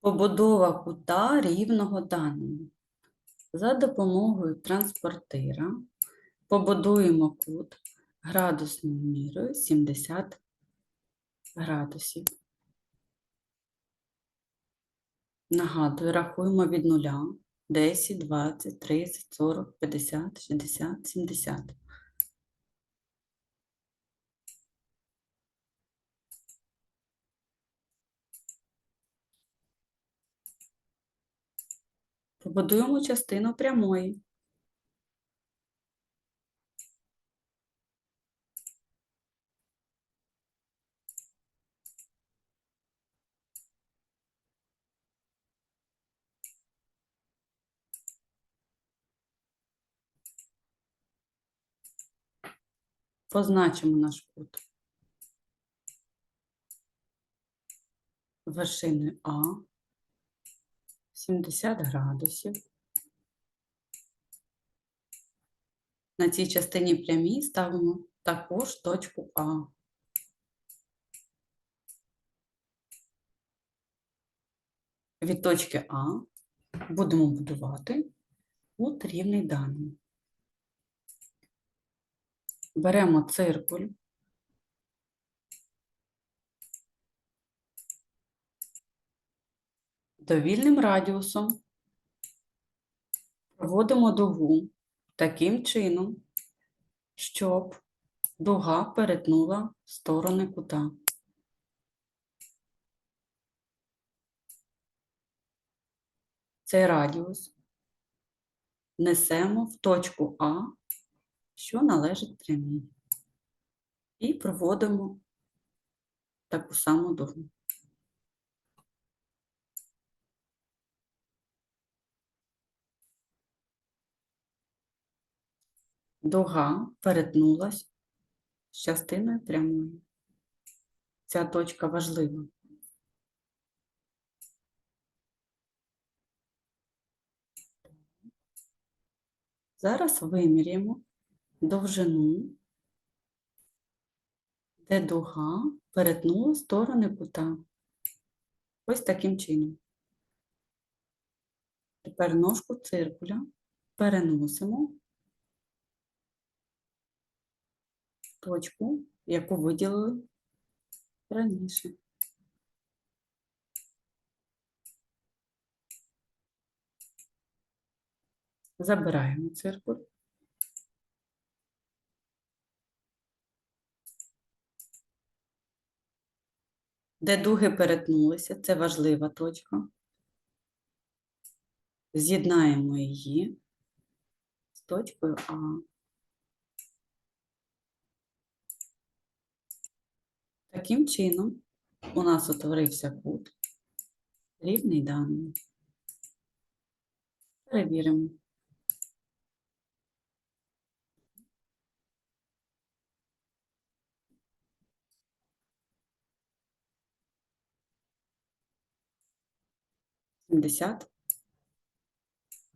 Побудова кута рівного даному. За допомогою транспортира побудуємо кут градусною мірою 70 градусів. Нагадую, рахуємо від нуля 10, 20, 30, 40, 50, 60, 70. Побудуємо частину прямої. Позначимо наш кут. Вершиною А 70 градусів. На цій частині прямій ставимо також точку А. Від точки А будемо будувати кут рівний даному. Беремо циркуль. Довільним радіусом проводимо дугу таким чином, щоб дуга перетнула сторони кута. Цей радіус несемо в точку А, що належить прямій. І проводимо таку саму дугу. Дуга перетнулась з частиною прямої. Ця точка важлива. Зараз виміряємо довжину, де дуга перетнула сторони кута. Ось таким чином. Тепер ножку циркуля переносимо в точку, яку виділили раніше. Забираємо циркуль. Де дуги перетнулися, це важлива точка. З'єднаємо її з точкою А. Таким чином у нас утворився кут рівний даному. Перевіримо. Сімдесят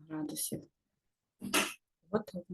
градусів. Готово.